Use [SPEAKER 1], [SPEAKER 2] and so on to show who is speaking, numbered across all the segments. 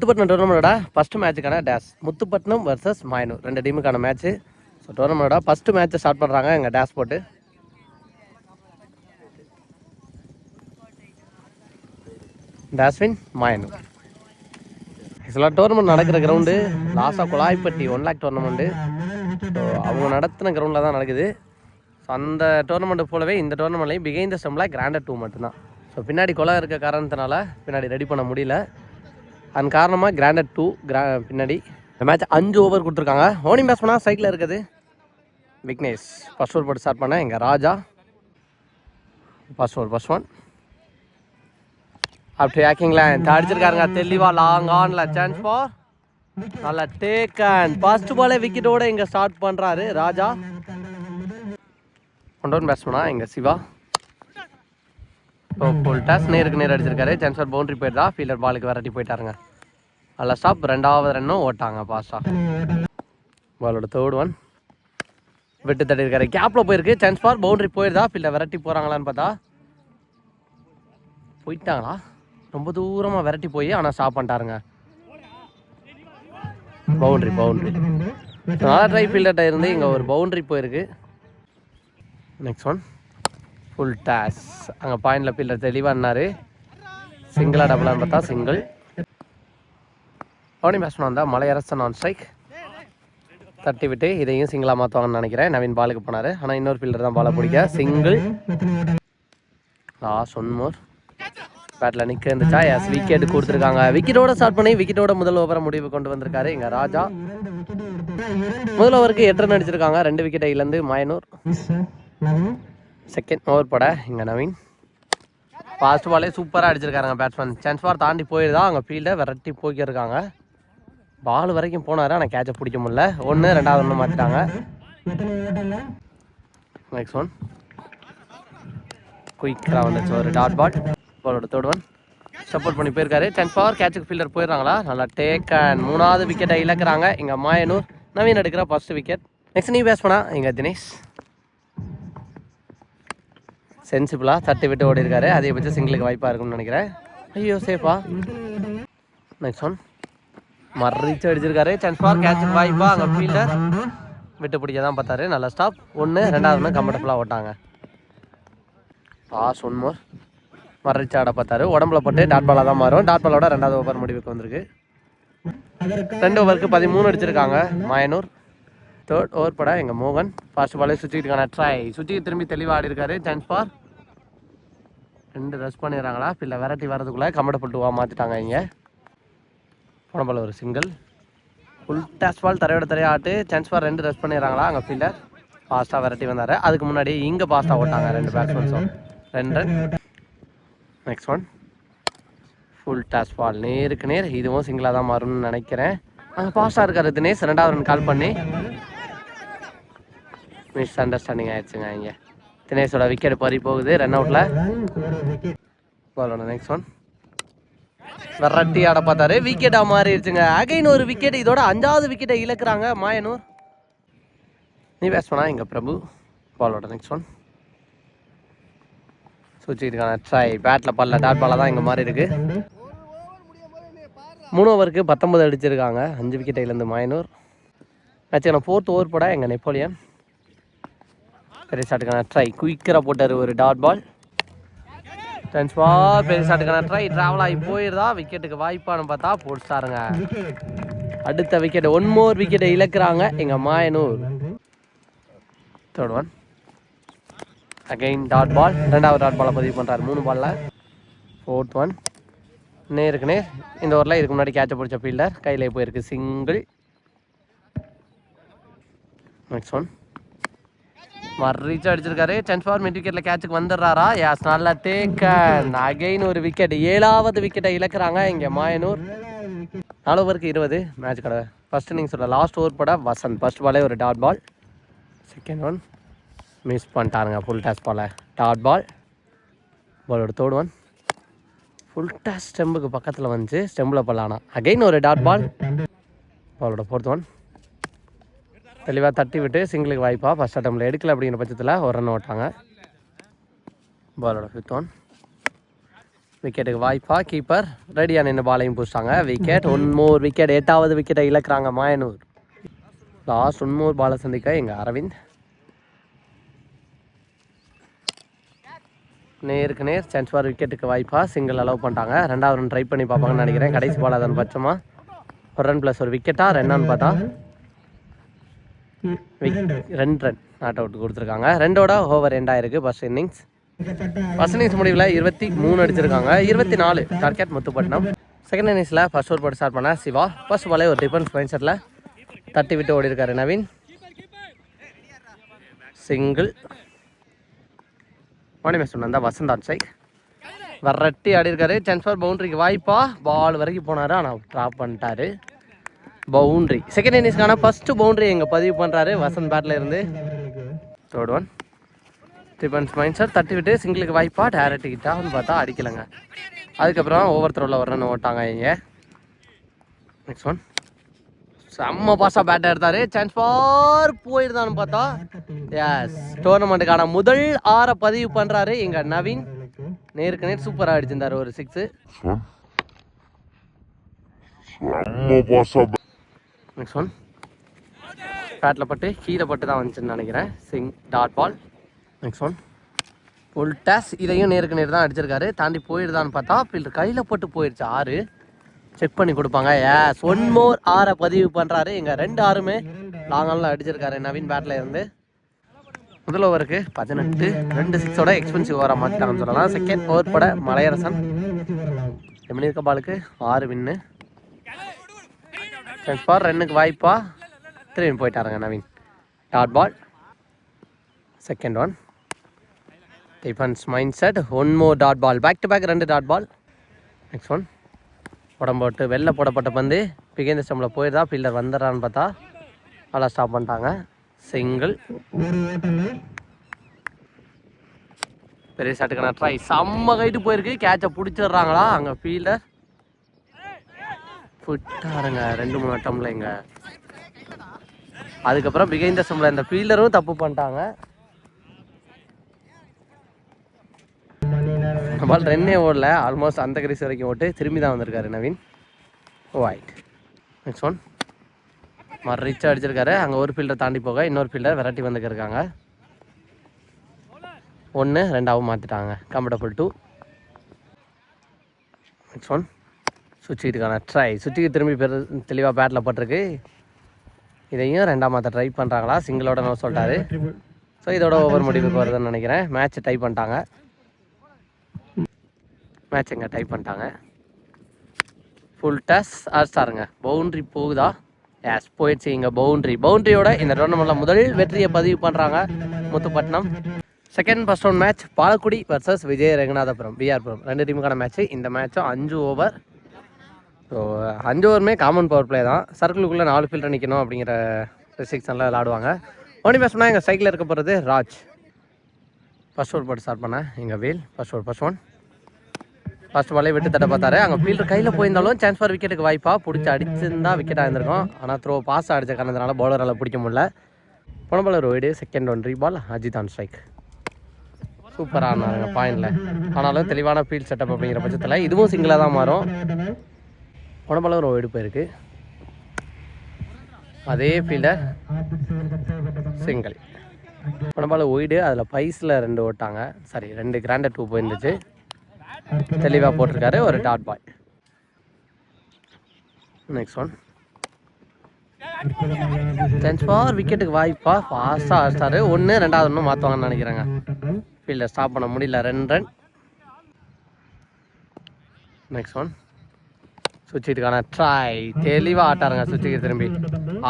[SPEAKER 1] முத்துப்பட்டினம் டோர்னமெண்டோட ஃபஸ்ட் மேட்சுக்கான days Muthupattinam versus Mayanur ரெண்டு டீமுக்கான மேட்ச்சு ஸோ டோர்னமெண்டோட ஃபஸ்ட்டு மேட்ச்சை ஸ்டார்ட் பண்ணுறாங்க எங்கள் டேஸ் போட்டு. டேஸ்வின் மாயனூர் ஆக்சுவலாக டோர்னமெண்ட் நடக்கிற ground லாஸாக Kuzhaipatti one lakh tournament so அவங்க நடத்தின கிரவுண்டில் தான் நடக்குது. ஸோ அந்த டோர்னமெண்ட்டு போலவே இந்த டோர்னமெண்ட்லையும் பிகைந்த ஸ்டெம்பில் கிராண்டட் டூ மட்டும்தான். ஸோ பின்னாடி குளம் இருக்க காரணத்தினால பின்னாடி ரெடி பண்ண முடியல. அதன் காரணமாக கிராண்டட் டூ கிரா பின்னாடி. இந்த மேட்ச் அஞ்சு ஓவர் கொடுத்துருக்காங்க. ஓனிங் பேட்ஸ்மனாக சைக்கிள் இருக்குது. விக்னேஷ் ஃபர்ஸ்ட் ஓவர் போட்டு ஸ்டார்ட் பண்ணேன் எங்கள் Raja. First over first one அப்படி ஆக்கிங்களா அடிச்சிருக்காருங்க. தெளிவாக லாங் ஆன்ல சான்ஸ் ஃபார் நல்ல அண்ட் ஃபர்ஸ்ட் பாலே விக்கெட்டோட இங்கே ஸ்டார்ட் பண்ணுறாரு ராஜா. ஒன் பேட்ஸ்மனா எங்கள் சிவா. ஸோ ஃபுல் டாஸ் நேருக்கு நேர் அடிச்சிருக்காரு. ஃபார் பவுண்டரி போயிட்டா ஃபீல்டர் பாலுக்கு விரட்டி போயிட்டாருங்க. நல்ல ஸ்டாப் ரெண்டாவது ரன்னும் ஓட்டாங்க பாஸ்டா. பாலோட தேர்ட் ஒன் விட்டு தட்டி இருக்காரு கேப்ல போயிருக்கு. சான்ஸ் ஃபார் பவுண்டரி போயிருதா ஃபீல்டர் விரட்டி போறாங்களான்னு பார்த்தா போயிட்டாங்களா? ரொம்ப தூரமாக விரட்டி போய் ஆனால் ஸ்டாப் பண்ணிட்டாருங்க. பவுண்ட்ரி பவுண்ட்ரி நல்லா ட்ரை ஃபீல்டர்கிட்ட இருந்து இங்கே ஒரு பவுண்ட்ரி போயிருக்கு. நெக்ஸ்ட் ஒன் ஃபுல் டேஸ் அங்கே பாயிண்டில் பில்லர் தெளிவாக இருந்தார் சிங்கிளாக டபுளாக பார்த்தா சிங்கிள் பவுனிங் பேட்ஸ்மேன் வந்தால் மலையரசன் ஆன் ஸ்ட்ரைக் தட்டி விட்டு இதையும் சிங்கிளாக மாற்றுவாங்கன்னு நினைக்கிறேன். நவீன் பாலுக்கு போனார். ஆனால் இன்னொரு பில்லர் தான் பாலை பிடிக்க. சிங்கிள் லாஸ்ட் ஒன் மோர் பேட்டில் நிற்க இருந்துச்சா? எஸ் விக்கெட் கொடுத்துருக்காங்க. விக்கெட்டோட ஸ்டார்ட் பண்ணி விக்கெட்டோட முதல் ஓவரை முடிவு கொண்டு வந்திருக்காரு எங்கள் ராஜா. முதல் ஓவருக்கு எட்டு ரன் அடிச்சிருக்காங்க. ரெண்டு விக்கெட்டை இழந்து மாயனூர். செகண்ட் ஓவர் பட இங்கே நவீன். ஃபாஸ்ட் பாலே சூப்பராக அடிச்சிருக்காங்க பேட்ஸ்மேன் சான்ஸ் பார் தாண்டி போயிருந்தா அவங்க ஃபீல்டை விரட்டி போய்க்கிருக்காங்க பால் வரைக்கும் போனார் ஆனால் கேட்சை பிடிக்க முடியல. ஒன்று ரெண்டாவது ஒன்று மாற்றிட்டாங்க நெக்ஸ்ட் ஒன் குயிக்காக வந்துச்சு ஒரு டாட் பாட் பாலோட தேர்ட் ஒன் சப்போர்ட் பண்ணி போயிருக்காரு. டென் பவர் கேட்சுக்கு ஃபீல்டர் போயிடுறாங்களா? நல்லா டேக் அண்ட் மூணாவது விக்கெட்டை இழக்கிறாங்க. இங்கே மாயனூர் நவீன் எடுக்கிற ஃபர்ஸ்ட் விக்கெட் நெக்ஸ்ட் நீ பேஸ் பண்ணா இங்கே தினேஷ். சென்சிபிளாக தட்டி விட்டு ஓடி இருக்காரு அதிகபட்சம் சிங்கிளுக்கு வாய்ப்பாக இருக்கும்னு நினைக்கிறேன். ஐயோ சேஃபா? நெக்ஸ்ட் ஒன் மறிச்சு அடிச்சிருக்காரு. சான்ஸ் பார் கேட்ச் வாய்ப்பா. அங்கே ஃபீல்டர் விட்டு பிடிக்க தான் பார்த்தாரு. நல்ல ஸ்டாப் ஒன்று ரெண்டாவது ஒன்று கம்ஃபர்டபுளாக ஓட்டாங்க. பாஸ் ஒன் மோர் மறைச்சு ஆட பார்த்தாரு. உடம்புல போட்டு டாட் பாலாக தான் மாறும். டாட் பாலோட ரெண்டாவது ஓவர் முடிவுக்கு வந்திருக்கு. ரெண்டு ஓவருக்கு பதிமூணு அடிச்சிருக்காங்க. மாயனூர். தேர்ட் ஓவர் பட எங்கள் மோகன். ஃபர்ஸ்ட் பாலே சுற்றிக்கிட்டுக்கான ட்ரை சுச்சிக்கு திரும்பி தெளிவாக ஆடி இருக்காரு சான்ஸ் பார் ரெண்டு ரஷ் பண்ணிடுறாங்களா? இல்லை வெரைட்டி வரதுக்குள்ளே கம்ஃபர்டபுள் மாற்றிட்டாங்க இங்கே. போன ஒரு சிங்கிள் ஃபுல் டேஸ் பால் தரையோட தரையா ஆட்டு சான்ஸ் ரெண்டு ரஷ் பண்ணிடுறாங்களா? அங்கே ஃபீல்டர் ஃபாஸ்ட்டாக வெரைட்டி வந்தார். அதுக்கு முன்னாடி இங்கே ஃபாஸ்ட்டாக ஓட்டாங்க ரெண்டு பேட்ஸ்மேன்ஸும் ரெண்டு. Run next one full toss ball நேருக்கு நேர் இதுவும் சிங்கிளாக தான் மாறும்னு நினைக்கிறேன். அங்கே ஃபாஸ்ட்டாக இருக்காரு தினேஷ். ரெண்டாவது ரன் கால் பண்ணி. மிஸ் அண்டர்ஸ்டாண்டிங் ஆயிடுச்சுங்க இங்கே. தினேஷோட விக்கெட் பறி போகுது ரன் அவுட்டில் பாலோட நெக்ஸ்ட் ஒன் விரட்டி ஆட பார்த்தாரு. விக்கெட்டாக மாறிடுச்சுங்க. அகைன் ஒரு விக்கெட் இதோட அஞ்சாவது விக்கெட்டை இழக்கிறாங்க மாயனூர். நீ பேசுவனா பண்ணா இங்கே பிரபு. பாலோட நெக்ஸ்ட் ஒன் சுவிட்சுக்கான ட்ரை பேட்டில் பல்ல டாட் பாலாக தான் இங்கே மாறி இருக்கு மூணு ஓவருக்கு பத்தொன்பது அடிச்சிருக்காங்க. அஞ்சு விக்கெட்டையிலேருந்து மாயனூர். மேட்சுக்கான ஃபோர்த் ஓவர் போட எங்கள் நெப்போலியன். பெரிசார்டுக்கான ட்ரை குயிக்கராக போட்டார் ஒரு டாட் பால் டென்ஸ் பெரிய ஷாட்டுக்கான ட்ரை ட்ராவல் ஆகி போயிருந்தா விக்கெட்டுக்கு வாய்ப்பானு பார்த்தா போட்டுட்டாருங்க அடுத்த விக்கெட் ஒன் மோர் விக்கெட்டை இழக்கிறாங்க எங்கள் Mayanur. Third one again dot ball ரெண்டாவது டாட் பாலை பதிவு பண்ணுறாரு மூணு பாலில் ஃபோர்த் ஒன் நேருக்கு நேர் இந்த ஓரில் இதுக்கு முன்னாடி கேட்சை பிடிச்ச ஃபீல்டர் கையில் போயிருக்கு சிங்கிள் நெக்ஸ்ட் ஒன் மறிச்சு அடிச்சிருக்காரு. டென்த் ஃபார் மிட் விக்கெட்டில் கேட்சுக்கு வந்துடுறாரா? யாஸ் நல்ல தேக்கன் அகைன் ஒரு விக்கெட் ஏழாவது விக்கெட்டை இழக்கிறாங்க இங்கே மாயனூர். நாலு ஓவருக்கு இருபது. மேட்ச் கடை. ஃபர்ஸ்ட் நீங்கள் சொல்ல லாஸ்ட் ஓவர் போட வசந்த். ஃபர்ஸ்ட் பாலே ஒரு dot ball second one miss பண்ணிட்டாருங்க full toss பால. டாட் பால் பாலோட தேர்ட் ஒன் ஃபுல் டாஸ் ஸ்டெம்புக்கு பக்கத்தில் வந்துச்சு. ஸ்டெம்பில் பல்லானா அகைன் ஒரு டாட் பால் பாலோட ஃபோர்த் ஒன் தெளிவாக தட்டி விட்டு சிங்கிளுக்கு வாய்ப்பா. ஃபஸ்ட் அட்டம்பில் எடுக்கல அப்படிங்கிற பட்சத்தில் ஒரு ரன் ஓட்டாங்க பாலோட ஃபிஃப்த் ஒன் விக்கெட்டுக்கு வாய்ப்பா. கீப்பர் ரெடியாக நின்று பாலையும் பூசிட்டாங்க விக்கெட் ஒன்மூர் விக்கெட் எட்டாவது விக்கெட்டை இழக்கிறாங்க மாயனூர். லாஸ்ட் ஒன்மூர் பாலை சந்திக்க எங்கள் அரவிந்த். நேருக்கு நேர் சான்ஸ் ஃபார் விக்கெட்டுக்கு வாய்ப்பா. சிங்கிள் அலோவ் பண்ணிட்டாங்க. ரெண்டாவது ரன் ட்ரை பண்ணி பார்ப்பாங்கன்னு நினைக்கிறேன். கடைசி பால் அதன் பட்சமா? ஒரு ரன் ப்ளஸ் ஒரு விக்கெட்டாக ரன் பார்த்தா? ரெண்டு. ரன் நாட் அவுட் கொடுத்துருக்காங்க. ரெண்டோட ஓவர் எண்ட் ஆயிருக்கு. ஃபர்ஸ்ட் இன்னிங்ஸ் ஃபர்ஸ்ட் இன்னிங்ஸ் முடிவில் இருபத்தி மூணு அடிச்சிருக்காங்க. இருபத்தி நாலு. டார்கெட் முத்துப்பட்டினம். செகண்ட் இன்னிங்ஸில் ஃபர்ஸ்ட் ஓவர் போட்டு ஸ்டார்ட் பண்ண சிவா. ஃபர்ஸ்ட் பாலே ஒரு டிஃபென்ஸ் மைண்ட் செட்டில் தட்டி விட்டு ஓடி இருக்காரு நவீன் சிங்கிள் மணி வந்தா வசந்த் சைக் வரட்டி ஆடி இருக்காரு சான்ஸ் ஃபார் பவுண்டரிக்கு வாய்ப்பா. பால் வரைக்கும் போனாரு ஆனால் ட்ராப் பண்ணிட்டாரு. பவுண்டரி. செகண்ட் இன்னிங்ஸ்க்கான ஃபஸ்ட்டு பவுண்டரி இங்கே பதிவு பண்ணுறாரு வசந்த் பேட்டில் இருந்து. தேர்ட் ஒன் த்ரீ மைண்ட் சார் தட்டி விட்டு சிங்கிளுக்கு வாய்ப்பா? டேரக்ட்டுக்கிட்டான்னு பார்த்தா அடிக்கலைங்க. அதுக்கப்புறம் ஓவர் த்ரோவில் ஒரு ரன் ஓட்டாங்க இங்கே. நெக்ஸ்ட் ஒன் செம்ம பாஸாக பேட்டை எடுத்தாரு. சான்ஸ் ஃபார் போயிருந்தான்னு பார்த்தா. எஸ் டோர்னமெண்ட்டுக்கான முதல் ஆற பதிவு பண்ணுறாரு எங்கள் நவீன். நேருக்கு நேர் சூப்பராக அடிச்சிருந்தார் ஒரு சிக்ஸு நெக்ஸ்ட் ஒன் பேட்டில் பட்டு கீழே பட்டு தான் வந்துச்சுன்னு நினைக்கிறேன். Singh dot ball next one full toss இதையும் நேருக்கு நேர் தான் அடிச்சிருக்காரு. தாண்டி போயிடுதான்னு பார்த்தா ஃபீல்டு கையில் பட்டு போயிடுச்சு. ஆறு. செக் பண்ணி கொடுப்பாங்க. ஏஸ் ஒன் மோர் ஆறை பதிவு பண்ணுறாரு எங்கள் ரெண்டு ஆறுமே லாங் ஆனில் அடிச்சிருக்காரு. நவீன் பேட்டில் இருந்து. முதல் ஓவருக்கு பதினெட்டு. ரெண்டு சிக்ஸோட எக்ஸ்பென்சிவ் ஓவராக மாற்றிட்டாங்கன்னு சொல்லலாம். செகண்ட் ஓவர் பட மலையரசன். எப்படி இருக்க பாலுக்கு ஆறு வின்னு சான்ஸ் பார் ரன்னுக்கு வாய்ப்பா. திரும்பி போயிட்டாருங்க Naveen. Dot ball second one defence mind set one more dot ball back to back ரெண்டு டாட் பால் நெக்ஸ்ட் ஒன் உடம்போட்டு வெளில போடப்பட்ட பந்து. பிகேந்திர ஸ்டம்பில் போயிருந்தா ஃபீல்டர் வந்துடுறான்னு பார்த்தா நல்லா ஸ்டாப் பண்ணிட்டாங்க. சிங்கிள் பெரிய ஷாட்டுக்கான ட்ரை செம்ம கைட்டு போயிருக்கு. கேட்சை பிடிச்சிடுறாங்களா? அங்கே ஃபீல்டர் விட்டாருங்க. ரெண்டு மூணு அட்டம்ல இங்க. அதுக்கப்புறம் பிகைந்த சம்பளம் இந்த ஃபீல்டரும் தப்பு பண்ணிட்டாங்க. பால் ரென்னே ஓடல. ஆல்மோஸ்ட் அந்த கிரீஸ் வரைக்கும் ஓட்டு. திரும்பி தான் வந்திருக்காரு நவீன். ஓ ஆயிட் நெக்ஸ்ட் ஒன் மறு ரிச் அடிச்சிருக்காரு. அங்கே ஒரு ஃபீல்டர் தாண்டி போக இன்னொரு ஃபீல்டர் வெரைட்டி வந்துருக்காங்க ஒன்று ரெண்டாவும் மாற்றிட்டாங்க கம்ஃபர்டபுள் டூ நெக்ஸ்ட் ஒன் சுவிட்சுக்கிட்டுக்கான ட்ரை சுவிட்சுக்கு திரும்பி பெரு தெளிவாக பேட்டில் பட்டிருக்கு. இதையும் ரெண்டாம் மாற்ற ட்ரை பண்ணுறாங்களா சிங்கிளோட நோ சொல்லிட்டாரு. ஸோ இதோட ஓவர் முடிவுக்கு வருதுன்னு நினைக்கிறேன். மேட்ச் டைப் பண்ணிட்டாங்க. மேட்ச் எங்கே டைப் பண்ணிட்டாங்க. ஃபுல் டஸ் ஸ்டாருங்க பவுண்ட்ரி போகுதா? எஸ் போயிடுச்சு இங்கே பவுண்ட்ரி பவுண்ட்ரியோட இந்த டோர்னமெண்ட்டில் முதல் வெற்றியை பதிவு பண்ணுறாங்க Muthupattinam. Second first round match Palakudi versus Vijaya Ranganathapuram P R Puram ரெண்டு டீமுக்கான மேட்ச்சு இந்த மேட்சும் அஞ்சு ஓவர் ஸோ அஞ்சு ஓவருமே காமன் பவர் பிளே தான். சர்க்கிளுக்குள்ளே நாலு ஃபீல்டர் நிற்கணும் அப்படிங்கிற ரெஸ்ட்ரிக்ஷனில் விளாடுவாங்க. ஒன்லி பேசணும்னா எங்கள் சைக்கிளில் இருக்க போகிறது ராஜ். ஃபர்ஸ்ட் ஓவர் போட்டு ஸ்டார்ட் பண்ணேன் எங்கள் wheel first over first one first பாலே விட்டு தட்ட பார்த்தாரு. அங்கே ஃபீல்டர் கையில் போயிருந்தாலும் சான்ஸ் ஃபார் விக்கெட்டுக்கு வாய்ப்பாக பிடிச்சி அடிச்சிருந்தா விக்கெட்டாக இருந்திருக்கும். ஆனால் த்ரோ பாஸ் அடித்த காரணத்தினால பவுலரால் பிடிக்க முடியல. போன பாலர் ஒரு second one ball Ajith on strike சூப்பராக ஆனாருங்க பாயிண்டில் ஆனாலும் தெளிவான ஃபீல்ட் செட்டப் அப்படிங்கிற பட்சத்தில் இதுவும் சிங்கிளாக தான் மாறும். போன பால் ஒரு போயிருக்கு அதே ஃபீல்டர் சிங்கிள் போன ஒய்டு அதில் பைஸில் ரெண்டு ஓட்டாங்க. சாரி ரெண்டு கிராண்டட் டூ போயிருந்துச்சு. தெளிவாக போட்டிருக்காரு ஒரு dot bye next one chance for விக்கெட்டுக்கு வாய்ப்பா. ஃபாஸ்ட்டாக அடிச்சாரு ஒன்று ரெண்டாவது ஒன்று மாற்றுவாங்கன்னு நினைக்கிறேங்க. ஃபீல்டை ஸ்டாப் பண்ண முடியல. ரெண்டு ரன் நெக்ஸ்ட் ஒன் சுவிட்சுக்கான ட்ரை தெளிவாக ஆட்டாருங்க சுவிட்சுக்கு திரும்பி.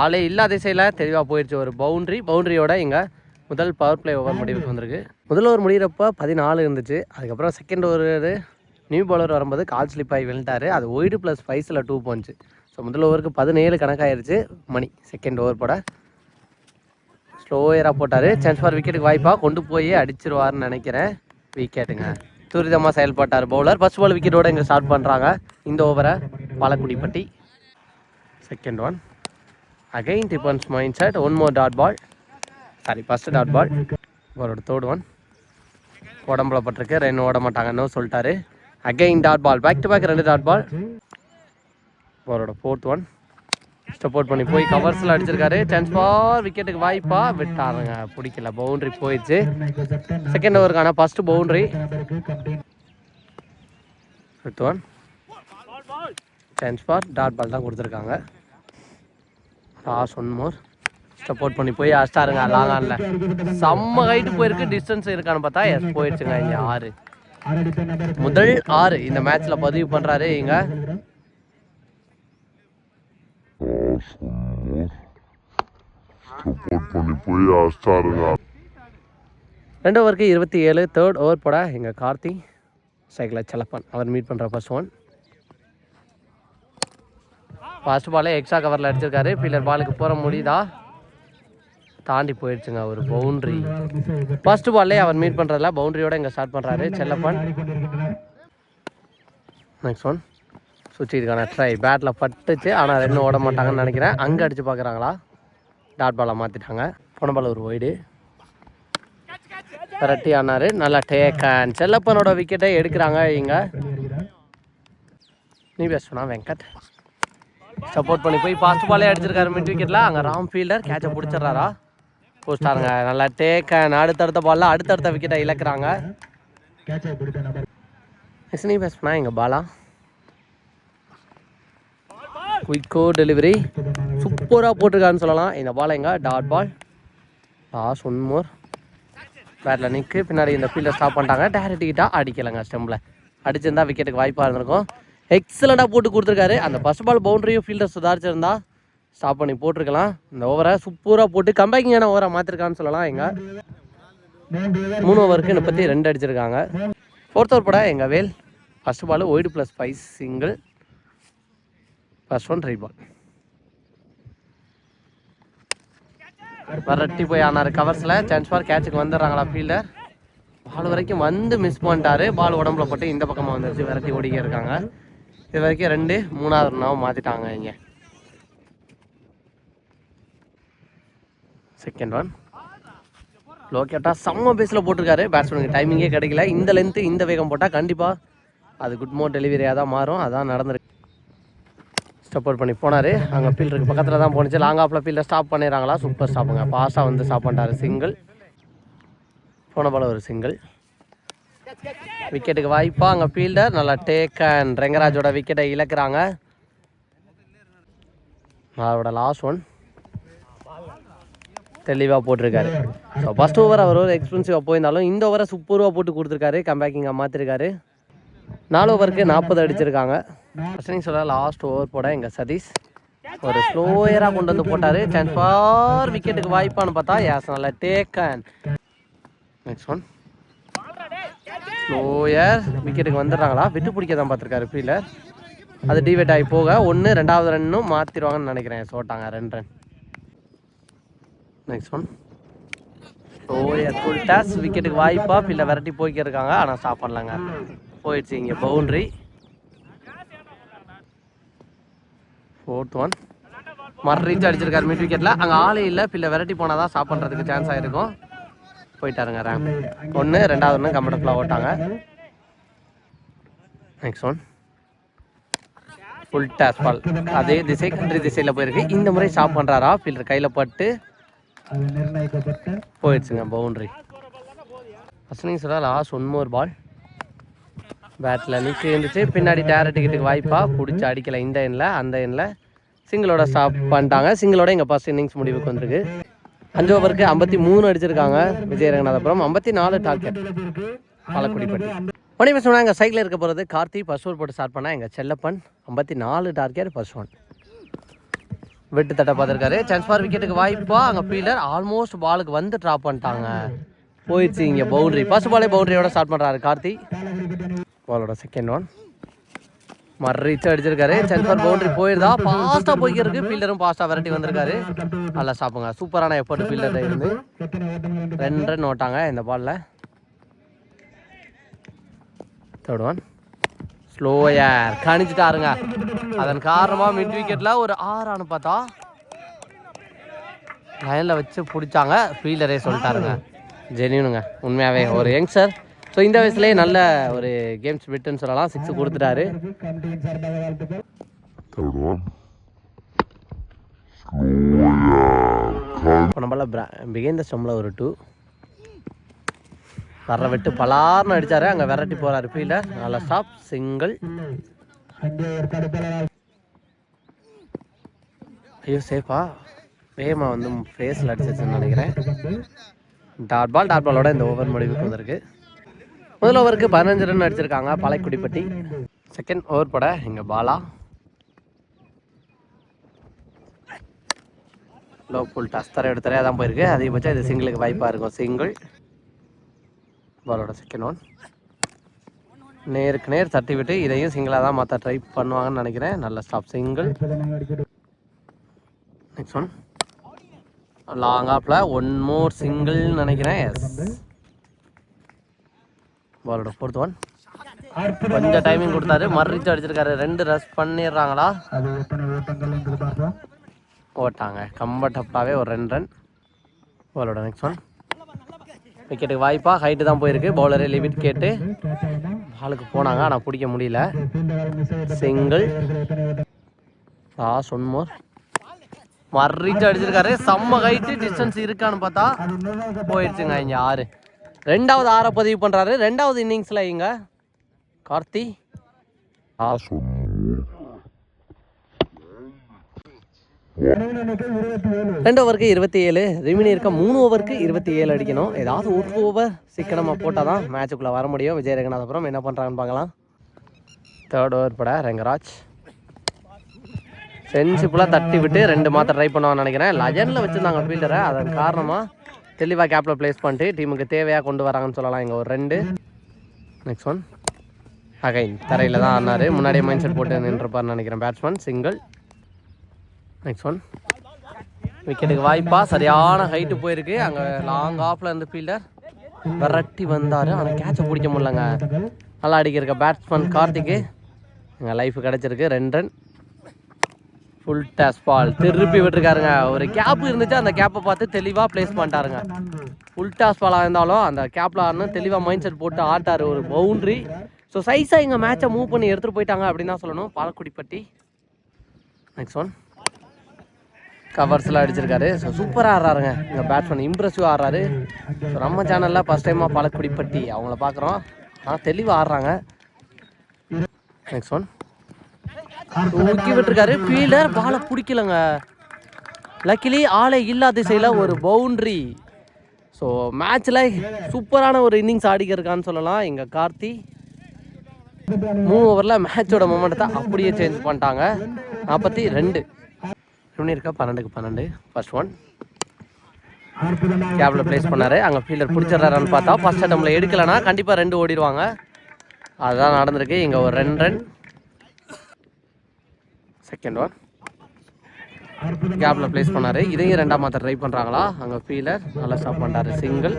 [SPEAKER 1] ஆளே இல்லாத திசையில் தெளிவாக போயிடுச்சு ஒரு பவுண்ட்ரி பவுண்ட்ரியோட இங்கே முதல் பவர் பிளே ஓவர் முடிவுக்கு வந்திருக்கு. முதல் ஓவர் முடிகிறப்ப பதினாலு இருந்துச்சு. அதுக்கப்புறம் செகண்ட் ஓவர் நியூ பவுலர் வரும்போது கால் ஸ்லிப் ஆகி விழுந்தாரு அது ஒய்டு ப்ளஸ் ஃபைவ்ஸில் டூ போச்சு ஸோ முதல் ஓவருக்கு பதினேழு கணக்காயிருச்சு. மணி செகண்ட் ஓவர் போட. ஸ்லோயராக போட்டார். சான்ஸ் ஃபார் விக்கெட்டுக்கு வாய்ப்பாக கொண்டு போய் அடிச்சிருவார்னு நினைக்கிறேன். விக்கெட்டுங்க துரிதமாக செயல்பட்டார் பவுலர் ஃபர்ஸ்ட் பால் விக்கெட்டோட இங்கே ஸ்டார்ட் பண்ணுறாங்க இந்த ஓவரை Palakudipatti. Second one again defence mind set one more dot ball sorry first dot ball இவரோட தேர்ட் ஒன் உடம்புல பட்டிருக்கு. ரெண்டு ஓட மாட்டாங்கன்னு சொல்லிட்டாரு. Again dot ball back to back ரெண்டு டாட் பால் இவரோட ஃபோர்த் ஒன் சப்போர்ட் பண்ணி போய் கவர்ஸில் அடிச்சிருக்காரு. சான்ஸ் பார் விக்கெட்டுக்கு வாய்ப்பா விட்டாருங்க. பிடிக்கல. பவுண்டரி போயிடுச்சு. Second ஓவருக்கான first boundary fifth one chance for dot ball தான் கொடுத்துருக்காங்க. லாஸ் ஒன் மோர் சப்போர்ட் பண்ணி போய் அஸ்டாருங்க லாங் ஆனில் செம்ம ஹைட்டு போயிருக்கு டிஸ்டன்ஸ் இருக்கான்னு பார்த்தா எஸ் போயிடுச்சுங்க இங்கே ஆறு. முதல் ஆறு இந்த மேட்ச்சில் பதிவு பண்ணுறாரு இங்கே. ரெண்டு ஓவருக்கு இருபத்தி ஏழு தேர்ட் ஓவர் போட எங்கள் கார்த்தி சைக்கிளை செலப்பன். அவர் மீட் பண்ணுற ஃபர்ஸ்ட் ஒன் ஃபர்ஸ்ட் பாலே எக்ஸ்ட்ரா கவரில் அடிச்சிருக்காரு. பில்லர் பாலுக்கு போகிற முடியுதா? தாண்டி போயிடுச்சுங்க ஒரு பவுண்ட்ரி ஃபர்ஸ்ட் பால்லே அவர் மீட் பண்ணுறதுல பவுண்டரியோட இங்கே ஸ்டார்ட் பண்ணுறாரு செல்லப்பன். நெக்ஸ்ட் ஒன் சுவிட்சுக்கான ட்ரை பேட்டில் பட்டுச்சு ஆனால் ரெண்டும் ஓட மாட்டாங்கன்னு நினைக்கிறேன். அங்கே அடித்து பார்க்குறாங்களா டாட் பாலை மாற்றிட்டாங்க போன பால் ஒரு ஒய்டு விரட்டி ஆனாரு நல்லா டேக் அண்ட் செல்லப்பனோட விக்கெட்டை எடுக்கிறாங்க இங்கே நீ பேசுனா வெங்கட். சப்போர்ட் பண்ணி போய் பாஸ்ட் பாலே அடிச்சிருக்காரு மிட் விக்கெட்ல அங்க ராம் ஃபீல்டர் கேட்சை பிடிச்சிடுறாரா? போஸ்டாருங்க நல்லா டேக் அடுத்தடுத்த பால்ல அடுத்தடுத்த விக்கெட்டை இழக்கிறாங்க. நெக்ஸ்ட் நீ பேசுனா எங்க பாலா குயிக்கோ டெலிவரி சூப்பராக போட்டிருக்காருன்னு சொல்லலாம். இந்த பால் எங்க? Dot ball last one more battle நிற்கு பின்னாடி இந்த ஃபீல்டை ஸ்டாப் பண்ணிட்டாங்க. டேரக்ட் கிட்டா அடிக்கலைங்க ஸ்டெம்பில் அடிச்சிருந்தா விக்கெட்டுக்கு வாய்ப்பாக இருந்திருக்கும். எக்ஸலண்ட்டாக போட்டு கொடுத்துருக்காரு. அந்த ஃபஸ்ட் பால் பவுண்டரியும் ஃபீல்டர் சுதாரிச்சிருந்தா ஸ்டாப் பண்ணி போட்டிருக்கலாம். இந்த ஓவரை சூப்பராக போட்டு கம்பேக்கிங்கான ஓவரை மாற்றிருக்கான்னு சொல்லலாம் எங்கள் மூணு ஓவருக்கு முப்பத்தி ரெண்டு அடிச்சிருக்காங்க. ஃபோர்த் ஓவர் பட எங்கள் Vel. First ball wide plus five single first one right ball வரட்டி போய் ஆனார் கவர்ஸில் சான்ஸ் பார் கேட்சுக்கு வந்துடுறாங்களா ஃபீல்டர் பால் வரைக்கும் வந்து மிஸ் பண்ணிட்டாரு. பால் உடம்புல போட்டு இந்த பக்கமாக வந்துருச்சு. விரட்டி ஓடிக்க இருக்காங்க. இது வரைக்கும் ரெண்டு மூணாவது அண்ணாவும் மாற்றிட்டாங்க இங்கே. செகண்ட் ஒன் லோ செம்ம பேஸில் போட்டிருக்காரு. பேட்ஸ்மேனுக்கு டைமிங்கே கிடைக்கல. இந்த லென்த்து இந்த வேகம் போட்டால் கண்டிப்பாக அது குட் மோர் டெலிவரியாக தான் மாறும். அதான் நடந்திருக்கு. ஸ்டெப் அவுட் பண்ணி போனார். அங்கே ஃபீல்டருக்கு பக்கத்தில் தான் போணுச்சு. லாங் ஆஃபில் ஃபீல்டை ஸ்டாப் பண்ணிடுறாங்களா? சூப்பர் ஸ்டாப்புங்க பாஸாக வந்து ஸ்டாப் பண்ணிட்டாரு. சிங்கிள் போன போல் ஒரு சிங்கிள் விக்கெட்டுக்கு வாய்ப்பா அங்கே ஃபீல்டர் நல்லா அண்ட் ரெங்கராஜோட விக்கெட்டை இழக்கிறாங்க. அவரோட லாஸ்ட் ஒன் தெளிவாக போட்டிருக்காரு. ஸோ ஃபஸ்ட் ஓவர் அவர் ஒரு எக்ஸ்பென்சிவாக போயிருந்தாலும் இந்த ஓவரை சூப்பராக போட்டு கொடுத்துருக்காரு. கம்பேக்கிங்காக மாற்றிருக்காரு நாலு ஓவருக்கு நாற்பது அடிச்சிருக்காங்க. ஃபஸ்ட் சொல்ல லாஸ்ட் ஓவர் போட எங்கள் சதீஷ். ஒரு ஸ்லோயராக கொண்டு வந்து போட்டார். சான்ஸ் ஃபார் விக்கெட்டுக்கு வாய்ப்பான்னு பார்த்தா யாஸ் நல்லா டேக்கன் நெக்ஸ்ட் ஒன் ஸ்லோயர் விக்கெட்டுக்கு வந்துடுறாங்களா? விட்டு பிடிக்க தான் பார்த்துருக்காரு ஃபீல்டர் அது டிவேட் ஆகி போக ஒன்று ரெண்டாவது ரன்னும் மாற்றிடுவாங்கன்னு நினைக்கிறேன். சோட்டாங்க ரெண்டு run next one slower full toss விக்கெட்டுக்கு வாய்ப்பா இல்லை விரட்டி போய்க்க இருக்காங்க ஆனால் ஸ்டாப் பண்ணலாங்க. போயிடுச்சு இங்கே பவுண்ட்ரி ஃபோர்த் ஒன் மறு ரீச் அடிச்சிருக்காரு மிட் விக்கெட்டில் அங்கே ஆளே இல்லை. ஃபீல்டை விரட்டி போனால் தான் ஸ்டாப் பண்ணுறதுக்கு சான்ஸ் ஆகிருக்கும் போயிட்டாருங்க ரேம் ஒன்று ரெண்டாவது ஒன்று கம்ஃபர்டபுளாக ஓட்டாங்க. Next one full toss ball அதே திசை கண்ட்ரி திசையில் போயிருக்கு. இந்த முறை ஸ்டாப் பண்ணுறாரா ஃபீல்டர் கையில் பட்டு போயிடுச்சுங்க பவுண்ட்ரி ஃபஸ்ட் சொல்ல லாஸ்ட் ஒன் மோர் பால் பேட்டில் நிற்க இருந்துச்சு. பின்னாடி டேரக்ட் டிக்கெட்டுக்கு வாய்ப்பா பிடிச்சி அடிக்கலை. இந்த எண்ணில் அந்த எண்ணில் சிங்கிளோட ஸ்டாப் பண்ணிட்டாங்க. சிங்கிளோட எங்கள் ஃபஸ்ட் இன்னிங்ஸ் முடிவுக்கு வந்திருக்கு. அஞ்சு ஓவருக்கு ஐம்பத்தி மூணு அடிச்சிருக்காங்க. விஜய் ரங்கநாதபுரம். ஐம்பத்தி நாலு டார்கெட் பாலக்குடிப்பட்டி மணி மிஸ் எங்கள் சைக்கிள் இருக்க போகிறது கார்த்தி ஃபர்ஸ்ட் ஓவர் போட்டு ஸ்டார்ட் பண்ணால் எங்கள் செல்லப்பன். ஐம்பத்தி நாலு டார்கெட் ஃபர்ஸ்ட் ஒன். வெட்டு தட்ட பார்த்துருக்காரு. சான்ஸ் ஃபார் விக்கெட்டுக்கு வாய்ப்பா. அங்கே ஃபீல்டர் ஆல்மோஸ்ட் பாலுக்கு வந்து ட்ராப் பண்ணிட்டாங்க. போயிடுச்சு இங்கே பவுண்டரி ஃபர்ஸ்ட் பாலே பவுண்டரியோட ஸ்டார்ட் பண்ணுறாரு கார்த்தி. பாலோட செகண்ட் ஒன் மறு ரீச் அடிச்சிருக்காரு சான்ஸ் பவுண்டரி போயிருந்தா ஃபாஸ்ட்டாக போய்க்கிறதுக்கு ஃபீல்டரும் ஃபாஸ்ட்டாக விரட்டி வந்திருக்காரு. நல்லா சாப்பிடுங்க. சூப்பரான எஃபர்ட் ஃபீல்டர் இருந்து. ரெண்டு ரன் ஓட்டாங்க இந்த பால்ல தேர்ட் ஒன் ஸ்லோயர் கணிச்சிட்டாருங்க. அதன் காரணமாக மிட் விக்கெட்டில் ஒரு ஆறு பார்த்தா லைனில் வச்சு பிடிச்சாங்க. ஃபீல்டரே சொல்லிட்டாருங்க. ஜெனியூனுங்க உண்மையாகவே ஒரு யங்ஸ்டர் ஸோ இந்த வயசுலேயே நல்ல ஒரு கேம்ஸ் விட்டுன்னு சொல்லலாம். சிக்ஸ் கொடுத்துட்டாரு. இப்போ நம்மள பிகைந்த ஸ்டம்மில் ஒரு டூ வர விட்டு பலார்னு அடித்தார் அங்கே விரட்டி போகிறார் ஃபீல்ட நல்ல ஸ்டாப் சிங்கிள் ஐயோ சேஃபா வேமா வந்து ஃபேஸில் அடிச்சிருச்சுன்னு நினைக்கிறேன். டாட் பால் டாட் பாலோட இந்த ஓவர் முடிவுக்கு வந்திருக்கு. முதல் ஓவருக்கு பதினஞ்சு ரன் அடிச்சிருக்காங்க. பாலைக்குடிப்பட்டி. செகண்ட் ஓவர் பட எங்கள் பாலா. லோ ஃபுல் டஸ் தர எடுத்தரையாக தான் போயிருக்கு. அதிகபட்சம் இது சிங்கிளுக்கு வாய்ப்பாக இருக்கும். சிங்கிள் பாலோட செகண்ட் ஒன் நேருக்கு நேர் தட்டி விட்டு இதையும் சிங்கிளாக தான் மாற்ற ட்ரை பண்ணுவாங்கன்னு நினைக்கிறேன். நல்ல stop single next one long ஆப்பில் ஒன் மோர் சிங்கிள்னு நினைக்கிறேன். எஸ் பாலோட ஃபோர்த் ஒன் கொஞ்சம் டைமிங் கொடுத்தாரு. மறுச்சு அடிச்சிருக்காரு. ரெண்டு ரஷ் பண்ணிடுறாங்களா? போட்டாங்க. கம்ஃபர்டபுளாகவே ஒரு ரெண்டு ரன் பாலோட நெக்ஸ்ட் ஒன் விக்கெட்டுக்கு வாய்ப்பா. ஹைட்டு தான் போயிருக்கு. பவுலரே லிமிட் கேட்டு பாலுக்கு போனாங்க. ஆனால் பிடிக்க முடியல. சிங்கிள் லாஸ்ட் ஒன் மோர் மறிச்சு அடிச்சிருக்காரு. செம்ம ஹைட்டு டிஸ்டன்ஸ் இருக்கான்னு பார்த்தா போயிடுச்சுங்க இங்கே ஆறு. ரெண்டாவது ஆற பதிவு பண்ணுறாரு ரெண்டாவது இன்னிங்ஸில் இங்க கார்த்தி. ரெண்டு ஓவருக்கு இருபத்தி ஏழு ரிமினி இருக்க மூணு ஓவருக்கு இருபத்தி ஏழு அடிக்கணும். ஏதாவது ஒரு ஓவர் சிக்கனமாக போட்டால் தான் மேட்சுக்குள்ளே வர முடியும். விஜய் ரங்கநாதபுரம் என்ன பண்ணுறாங்கன்னு பார்க்கலாம். தேர்ட் ஓவர் பட ரெங்கராஜ். சென்சிபிளாக தட்டி விட்டு ரெண்டு மாத்திரம் ட்ரை பண்ணுவான்னு நினைக்கிறேன். லஜனில் வச்சுருந்தாங்க ஃபீல்டரை அதன் காரணமாக தெளிவாக கேப்பில் ப்ளேஸ் பண்ணிட்டு டீமுக்கு தேவையாக கொண்டு வராங்கன்னு சொல்லலாம். இங்கே ஒரு ரெண்டு. நெக்ஸ்ட் ஒன் அகைன் தரையில் தான் ஆனார் முன்னாடியே மைண்ட் செட் போட்டு நின்றுப்பார்னு நினைக்கிறேன் பேட்ஸ்மேன் சிங்கிள் நெக்ஸ்ட் ஒன் விக்கெட்டுக்கு வாய்ப்பா. சரியான ஹைட்டு போயிருக்கு. அங்கே லாங் ஆஃப்ல இருந்து ஃபீல்டர் விரட்டி வந்தார். ஆனால் கேட்சை பிடிக்க முடியலங்க. நல்லா அடிக்கிறக்க பேட்ஸ்மேன் கார்த்திக்கு. எங்கள் லைஃப் கிடச்சிருக்கு. ரெண்டு ரன் ஃபுல் டேஸ் பால் திருப்பி விட்டுருக்காருங்க. ஒரு கேப் இருந்துச்சு அந்த கேப்பை பார்த்து தெளிவாக ப்ளேஸ் பண்ணிட்டாருங்க. ஃபுல் டாஸ் பாலாக இருந்தாலும் அந்த கேப்பில் ஆடணும் தெளிவாக மைண்ட் செட் போட்டு ஆட்டார் ஒரு பவுண்ட்ரி ஸோ சைஸாக எங்கள் மேட்சை மூவ் பண்ணி எடுத்துகிட்டு போயிட்டாங்க அப்படின்னு தான் சொல்லணும். பாலக்குடிப்பட்டி நெக்ஸ்ட் ஒன் கவர்ஸ்லாம் அடிச்சிருக்காரு. ஸோ சூப்பராக ஆடுறாருங்க. எங்கள் பேட்ஸ்மேன் இம்ப்ரெசிவாக ஆடுறாரு. ஸோ நம்ம சேனலில் ஃபஸ்ட் டைமாக பாலக்குடிப்பட்டி அவங்கள பார்க்குறோம். ஆனால் தெளிவாக ஆடுறாங்க. நெக்ஸ்ட் ஒன் தூக்கி விட்டுருக்காரு. ஃபீல்டர் பாலை பிடிக்கலங்க. லக்கிலி ஆளே இல்லாத திசையில் ஒரு பவுண்ட்ரி ஸோ மேட்ச்சில் சூப்பரான ஒரு இன்னிங்ஸ் ஆடிக்கிருக்கான்னு சொல்லலாம். எங்கள் கார்த்தி மூணு ஓவரில் மேட்சோட மொமெண்ட்டை அப்படியே சேஞ்ச் பண்ணிட்டாங்க. நாற்பத்தி ரெண்டு. எப்படி இருக்கா? பன்னெண்டுக்கு பன்னெண்டு. ஃபர்ஸ்ட் ஒன் கேபில் ப்ளேஸ் பண்ணாரு. அங்கே ஃபீல்டர் பிடிச்சிடுறாருன்னு பார்த்தா ஃபர்ஸ்ட் அட்டம்ல எடுக்கலைன்னா கண்டிப்பாக ரெண்டு ஓடிடுவாங்க. அதுதான் நடந்திருக்கு. இங்கே ஒரு ரெண்டு ரன் செகண்ட் ஒன் கேப்பில் ப்ளேஸ் பண்ணாரு. இதையும் ரெண்டாம் மாத்த ட்ரை பண்ணுறாங்களா அங்கே ஃபீலர் நல்லா ஸ்டாப் பண்ணுறாரு சிங்கிள்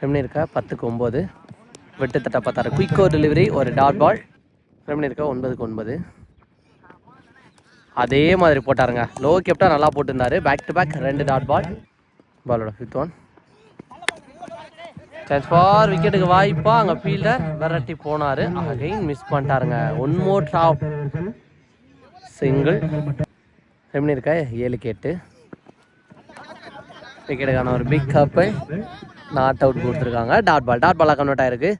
[SPEAKER 1] ரெமினி இருக்கா? பத்துக்கு ஒம்பது வெட்டு தட்ட பார்த்தாரு. குயிக் ஓவர் டெலிவரி ஒரு டாட் பால் எப்படி இருக்கா? ஒன்பதுக்கு ஒன்பது. அதே மாதிரி போட்டாருங்க. லோ கேப்டா நல்லா போட்டிருந்தாரு. பேக் டு பேக் ரெண்டு டாட் பால் பாலோட ஃபிஃப்த் ஒன் சான்ஸ் ஃபார் விக்கெட்டுக்கு வாய்ப்பா. அங்கே ஃபீல்டர் விரட்டி போனார். அகைன் மிஸ் பண்ணிட்டாருங்க. One more top single. எப்படி இருக்கா? ஏழுக்கு எட்டு விக்கெட்டுக்கான ஒரு பிக் கப்பு நாட் அவுட் கொடுத்துருக்காங்க. டாட் பால் டாட் பாலாக கன்வெர்ட் ஆயிருக்கு.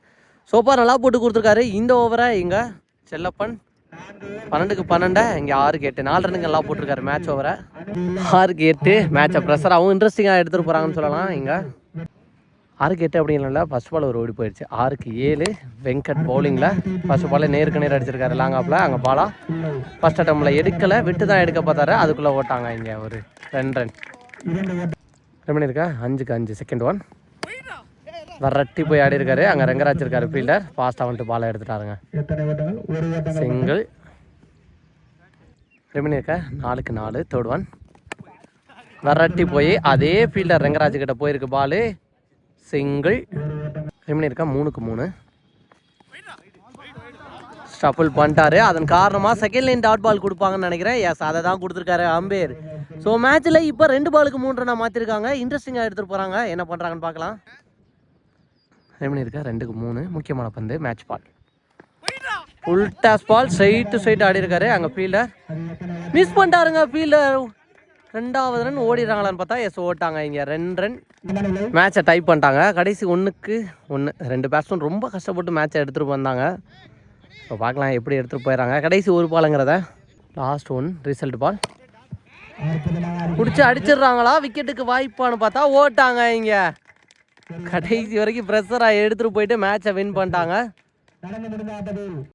[SPEAKER 1] சோப்பா நல்லா போட்டு கொடுத்துருக்காரு. இந்த ஓவரை இங்கே செல்லப்பன் பன்னெண்டுக்கு பன்னெண்டை இங்கே ஆறுக்கு எட்டு நாலு ரன்னுக்கு நல்லா போட்டிருக்காரு. மேட்ச் ஓவரை ஆறுக்கு எட்டு மேட்சை ப்ரெஷராகவும் இன்ட்ரெஸ்டிங்காக எடுத்துகிட்டு போகிறாங்கன்னு சொல்லலாம். இங்கே ஆறுக்கு எட்டு அப்படின்னு இல்லை ஃபர்ஸ்ட் பால் ஒரு ஓடி போயிடுச்சு. ஆறுக்கு ஏழு வெங்கட் பவுலிங்கில் ஃபஸ்ட் பாலே நேருக்கு நேர் அடிச்சிருக்காரு. லாங் ஆப்பில் அங்கே பாலா ஃபஸ்ட் அட்டம்பில் எடுக்கலை விட்டு தான் எடுக்க பார்த்தாரு. அதுக்குள்ளே ஓட்டாங்க இங்கே ஒரு ரெண்டு ரன் எப்படி இருக்கா? அஞ்சுக்கு அஞ்சு செகண்ட் ஒன் வரட்டி போய் ஆடி இருக்காரு அங்கே ரெங்கராஜ் இருக்காரு ஃபீல்டர் ஃபாஸ்ட்டாக வந்துட்டு பாலை எடுத்துட்டாருங்க. சிங்கிள் ரெமினி இருக்கா? நாலுக்கு நாலு தேர்ட் ஒன் வரட்டி போய் அதே ஃபீல்டர் ரெங்கராஜ் கிட்ட போயிருக்கு பாலு சிங்கிள். ரெமினி இருக்கா? மூணுக்கு மூணு. ஸ்டஃபிள் பண்ணிட்டாரு. அதன் காரணமாக செகண்ட் லைன் டாட் பால் கொடுப்பாங்கன்னு நினைக்கிறேன். எஸ் அதை தான் கொடுத்துருக்காரு அம்பேர். ஸோ மேட்ச்சில் இப்போ ரெண்டு பாலுக்கு மூணு ரன்னாக மாற்றிருக்காங்க இன்ட்ரெஸ்டிங்காக எடுத்துகிட்டு போகிறாங்க என்ன பண்ணுறாங்கன்னு பார்க்கலாம். ரெமினி இருக்கா? ரெண்டுக்கு மூணு. முக்கியமான பந்து match ball full toss ball straight to straight ஆடி இருக்காரு அங்கே ஃபீல்டர் மிஸ் பண்ணிட்டாருங்க ஃபீல்டர் ரெண்டாவது ரன் ஓடிடுறாங்களான்னு பார்த்தா எஸ் ஓட்டாங்க இங்கே. ரெண்டு ரன் மேட்சை டைப் பண்ணிட்டாங்க. கடைசி ஒன்றுக்கு ஒன்று ரெண்டு பேட்ஸ்மேன் ரொம்ப கஷ்டப்பட்டு மேட்சை எடுத்துகிட்டு வந்தாங்க. இப்போ பார்க்கலாம் எப்படி எடுத்துகிட்டு போயிடறாங்க கடைசி ஒரு பாலுங்கிறத லாஸ்ட் ஒன் ரிசல்ட் பால் பிடிச்சி அடிச்சிடுறாங்களா? விக்கெட்டுக்கு வாய்ப்பான்னு பார்த்தா ஓட்டாங்க இங்கே. கடைசி வரைக்கும் ப்ரெஷராக எடுத்துகிட்டு போயிட்டு மேட்சை வின் பண்ணிட்டாங்க.